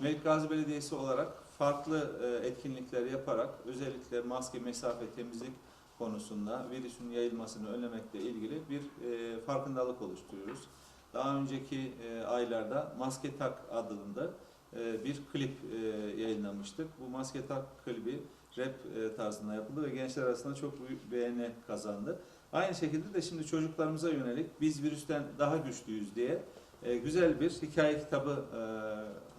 Melik Belediyesi olarak farklı e, etkinlikler yaparak özellikle maske, mesafe, temizlik konusunda virüsün yayılmasını önlemekle ilgili bir e, farkındalık oluşturuyoruz. Daha önceki e, aylarda Maske Tak adında bir klip yayınlamıştık. Bu Maske Tak klibi rap tarzında yapıldı ve gençler arasında çok büyük beğeni kazandı. Aynı şekilde de şimdi çocuklarımıza yönelik biz virüsten daha güçlüyüz diye güzel bir hikaye kitabı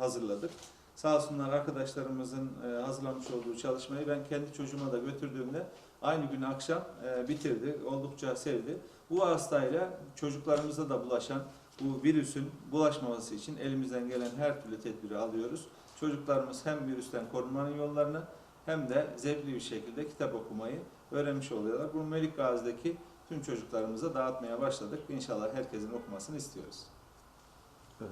hazırladık. Sağ olsunlar arkadaşlarımızın e, hazırlamış olduğu çalışmayı ben kendi çocuğuma da götürdüğümde aynı gün akşam e, bitirdi. Oldukça sevdi. Bu hastayla çocuklarımıza da bulaşan bu virüsün bulaşmaması için elimizden gelen her türlü tedbiri alıyoruz. Çocuklarımız hem virüsten korunmanın yollarını hem de zevkli bir şekilde kitap okumayı öğrenmiş oluyorlar. Bu Melik Gazi'deki tüm çocuklarımıza dağıtmaya başladık. İnşallah herkesin okumasını istiyoruz. Evet.